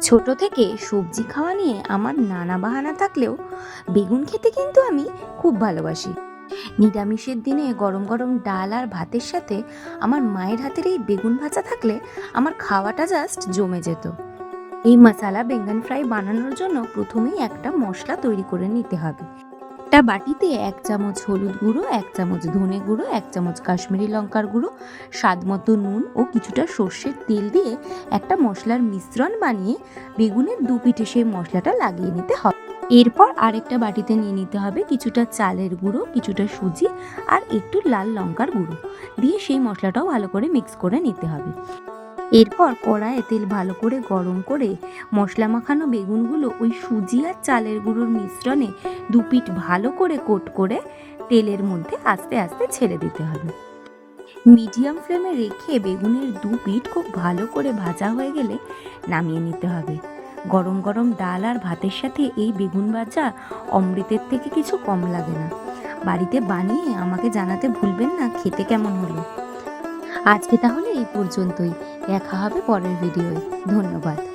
ছোট থেকে সবজি খাওয়া নিয়ে আমার নানা বাহানা থাকলেও বেগুন খেতে কিন্তু আমি খুব ভালোবাসি। নিরামিষের দিনে গরম গরম ডাল আর ভাতের সাথে আমার মায়ের হাতের এই বেগুন ভাজা থাকলে আমার খাওয়াটা জাস্ট জমে যেত। এই মশালা বেঙ্গন ফ্রাই বানানোর জন্য প্রথমেই একটা মশলা তৈরি করে নিতে হবে। একটা বাটিতে এক চামচ হলুদ গুঁড়ো, এক চামচ ধনে গুঁড়ো, এক চামচ কাশ্মীরি লঙ্কার গুঁড়ো, স্বাদ মতো নুন ও কিছুটা সর্ষের তেল দিয়ে একটা মশলার মিশ্রণ বানিয়ে বেগুনের দু পিঠে সেই মশলাটা লাগিয়ে নিতে হবে। এরপর আরেকটা বাটিতে নিয়ে নিতে হবে কিছুটা চালের গুঁড়ো, কিছুটা সুজি আর একটু লাল লঙ্কার গুঁড়ো। দিয়ে সেই মশলাটাও ভালো করে মিক্স করে নিতে হবে। এরপর কড়াইয়ে তেল ভালো করে গরম করে মশলা মাখানো বেগুনগুলো ওই সুজি আর চালের গুঁড়োর মিশ্রণে দু পিঠ ভালো করে কোট করে তেলের মধ্যে আস্তে আস্তে ছেড়ে দিতে হবে। মিডিয়াম ফ্লেমে রেখে বেগুনের দু পিঠ খুব ভালো করে ভাজা হয়ে গেলে নামিয়ে নিতে হবে। গরম গরম ডাল আর ভাতের সাথে এই বেগুন ভাজা অমৃতের থেকে কিছু কম লাগে না। বাড়িতে বানিয়ে আমাকে জানাতে ভুলবেন না, খেতে কেমন হলো? আজকে তাহলে এই পর্যন্তই। দেখা হবে পরের ভিডিওয়। ধন্যবাদ।